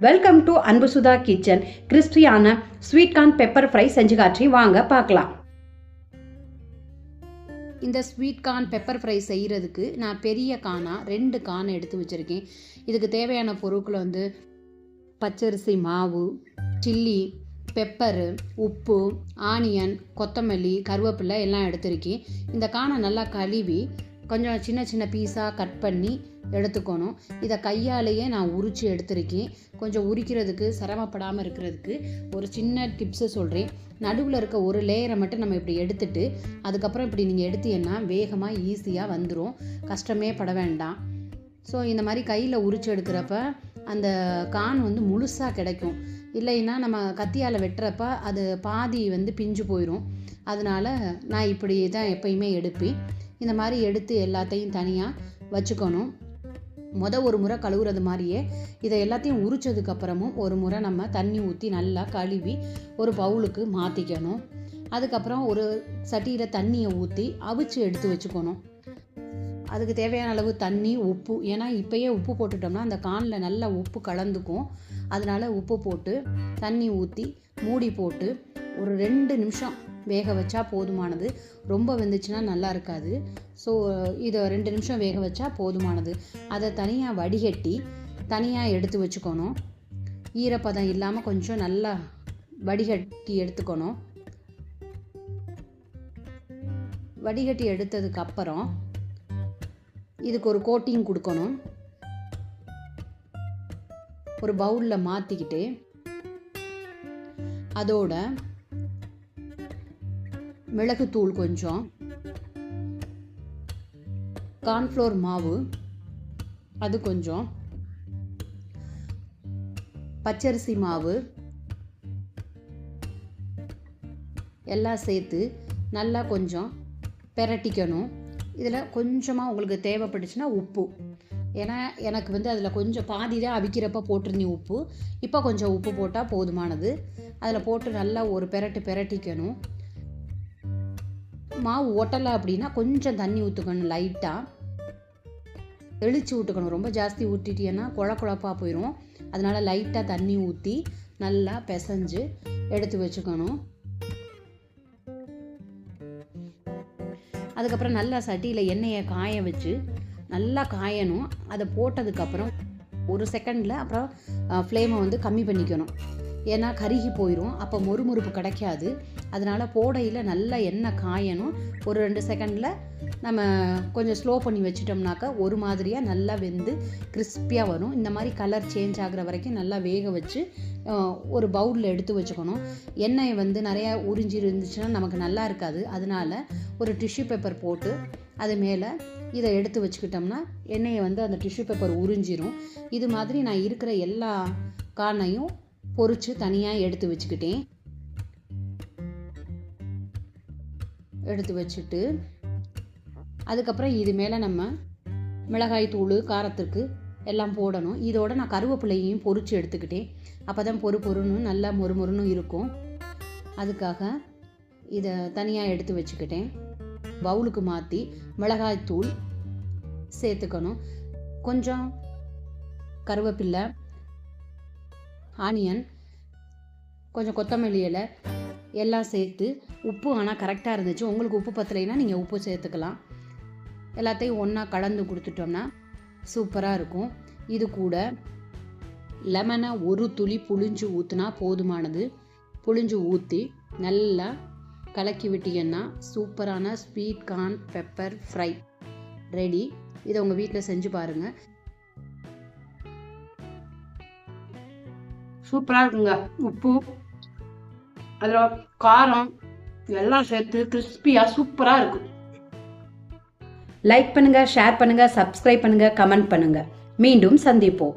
Welcome to Anbu Sudha kitchen கிறிஸ்பியான sweet corn pepper fry செஞ்சு காட்சி வாங்க பார்க்கலாம் இந்த ஸ்வீட் கார்ன் பெப்பர் ஃப்ரை செய்கிறதுக்கு நான் பெரிய கானா ரெண்டு கான் எடுத்து வச்சுருக்கேன். இதுக்கு தேவையான பொருட்கள் வந்து பச்சரிசி மாவு சில்லி பெப்பரு உப்பு ஆனியன் கொத்தமல்லி கருவேப்பிலை எல்லாம் எடுத்திருக்கேன். இந்த கானை நல்லா கழுவி கொஞ்சம் சின்ன சின்ன பீஸாக கட் பண்ணி எடுத்துக்கணும். இதை கையாலேயே நான் உரித்து எடுத்திருக்கேன். கொஞ்சம் உரிக்கிறதுக்கு சிரமப்படாமல் இருக்கிறதுக்கு ஒரு சின்ன டிப்ஸு சொல்கிறேன் நடுவில் இருக்க ஒரு லேயரை மட்டும் நம்ம இப்படி எடுத்துட்டு அதுக்கப்புறம் இப்படி நீங்கள் எடுத்தீங்கன்னா வேகமாக ஈஸியாக வந்துடும் கஷ்டமே பட வேண்டாம். ஸோ இந்த மாதிரி கையில் உரிச்சு எடுக்கிறப்ப அந்த கான் வந்து முழுசாக கிடைக்கும். இல்லைன்னா நம்ம கத்தியால் வெட்டுறப்ப அது பாதி வந்து பிஞ்சு போயிடும் அதனால் நான் இப்படி தான் எப்பயுமே எடுப்பேன். இந்த மாதிரி எடுத்து எல்லாத்தையும் தனியாக வச்சுக்கணும். மொத ஒரு முறை கழுவுறது மாதிரியே இதை எல்லாத்தையும் உரிச்சதுக்கப்புறமும் ஒரு முறை நம்ம தண்ணி ஊற்றி நல்லா கழுவி ஒரு பவுலுக்கு மாற்றிக்கணும் அதுக்கப்புறம் ஒரு சட்டியில் தண்ணியை ஊற்றி அவிச்சு எடுத்து வச்சுக்கணும். அதுக்கு தேவையான அளவு தண்ணி உப்பு. ஏன்னா இப்போயே உப்பு போட்டுட்டோம்னா அந்த கானில் நல்லா உப்பு கலந்துக்கும். அதனால் உப்பு போட்டு தண்ணி ஊற்றி மூடி போட்டு ஒரு ரெண்டு நிமிஷம் வேக வச்சா போதுமானது. ரொம்ப வெந்துச்சுன்னா நல்லா இருக்காது. ஸோ இதை ரெண்டு நிமிஷம் வேக வச்சா போதுமானது. அதை தனியாக வடிகட்டி தனியாக எடுத்து வச்சுக்கணும். ஈரப்பதம் இல்லாமல் கொஞ்சம் நல்லா வடிகட்டி எடுத்துக்கணும். வடிகட்டி எடுத்ததுக்கு அப்புறம் இதுக்கு ஒரு கோட்டிங் கொடுக்கணும். ஒரு பவுலில் மாற்றிக்கிட்டு அதோட மிளகுத்தூள் கொஞ்சம். கார்ன்ஃப்ளோர் மாவு. அது கொஞ்சம். பச்சரிசி மாவு. எல்லாம் சேர்த்து நல்லா கொஞ்சம் பெரட்டிக்கணும். இதில் கொஞ்சமாக உங்களுக்கு தேவைப்பட்டுச்சுன்னா உப்பு. ஏன்னா எனக்கு வந்து அதில் கொஞ்சம் பாதி தான் அவிக்கிறப்ப போட்டிருந்தேன் உப்பு. இப்போ கொஞ்சம் உப்பு போட்டால் போதுமானது. அதில் போட்டு நல்லா ஒரு பெரட்டு பெரட்டிக்கணும். மாவு ஒட்டலை அப்படின்னா கொஞ்சம் தண்ணி ஊற்றுக்கணும் லைட்டாக தெளித்து விட்டுக்கணும் ரொம்ப ஜாஸ்தி ஊற்றிட்டீங்கன்னா குழ குழப்பாக போயிடும் அதனால் லைட்டாக தண்ணி ஊற்றி நல்லா பிசைஞ்சு எடுத்து வச்சுக்கணும். அதுக்கப்புறம் நல்லா சட்டியில் எண்ணெயை காய வச்சு நல்லா காயணும். அதை போட்டதுக்கப்புறம் ஒரு செகண்டில் அப்புறம் ஃப்ளேமை வந்து கம்மி பண்ணிக்கணும். ஏன்னா கருகி போயிடும் அப்போ மொறுமொறுப்பு கிடைக்காது. அதனால் போடையில் நல்லா எண்ணெய் காயணும். ஒரு ரெண்டு செகண்டில் நம்ம கொஞ்சம் ஸ்லோ பண்ணி வச்சிட்டோம்னாக்கா ஒரு மாதிரியாக நல்லா வெந்து கிறிஸ்பியாக வரும். இந்த மாதிரி கலர் சேஞ்ச் ஆகிற வரைக்கும் நல்லா வேக வச்சு ஒரு பவுலில் எடுத்து வச்சுக்கணும். எண்ணெய் வந்து நிறையா உறிஞ்சி இருந்துச்சுன்னா நமக்கு நல்லா இருக்காது. அதனால் ஒரு டிஷ்யூ பேப்பர் போட்டு அது மேலே இதை எடுத்து வச்சுக்கிட்டோம்னா எண்ணெயை வந்து அந்த டிஷ்யூ பேப்பர் உறிஞ்சிரும். இது மாதிரி நான் இருக்கிற எல்லா கார்னையும் பொறிச்சு தனியாக எடுத்து வச்சுக்கிட்டேன். எடுத்து வச்சுட்டு அதுக்கப்புறம் இது மேலே நம்ம மிளகாய் தூள் காரத்துக்கு எல்லாம் போடணும். இதோட நான் கருவேப்பிலையும் பொறிச்சு எடுத்துக்கிட்டேன். அப்போ தான் பொறு பொறுன்னு நல்லா மொறு மொறுன்னு இருக்கும். அதுக்காக இதை தனியாக எடுத்து வச்சுக்கிட்டேன். பவுலுக்கு மாற்றி மிளகாய் தூள் சேர்த்துக்கணும். கொஞ்சம் கருவேப்பில்லை ஆனியன் கொஞ்சம் கொத்தமல்லி இலை எல்லாம் சேர்த்து உப்பு ஆனால் கரெக்டாக இருந்துச்சு. உங்களுக்கு உப்பு பத்தலைன்னா நீங்கள் உப்பு சேர்த்துக்கலாம். எல்லாத்தையும் ஒன்றா கலந்து கொடுத்துட்டோம்னா சூப்பராக இருக்கும். இது கூட லெமனை ஒரு துளி புளிஞ்சு ஊற்றுனா போதுமானது. புளிஞ்சு ஊற்றி நல்லா கலக்கி விட்டீங்கன்னா சூப்பரான sweet corn pepper fry ready இதை உங்கள் வீட்டில் செஞ்சு பாருங்கள் சூப்பராக இருக்குங்க. உப்பு அதில் காரம் எல்லாம் சேர்த்து கிறிஸ்பியாக சூப்பராக இருக்கும் லைக் பண்ணுங்கள் ஷேர் பண்ணுங்கள் சப்ஸ்கிரைப் பண்ணுங்கள் கமெண்ட் பண்ணுங்கள் மீண்டும் சந்திப்போம்.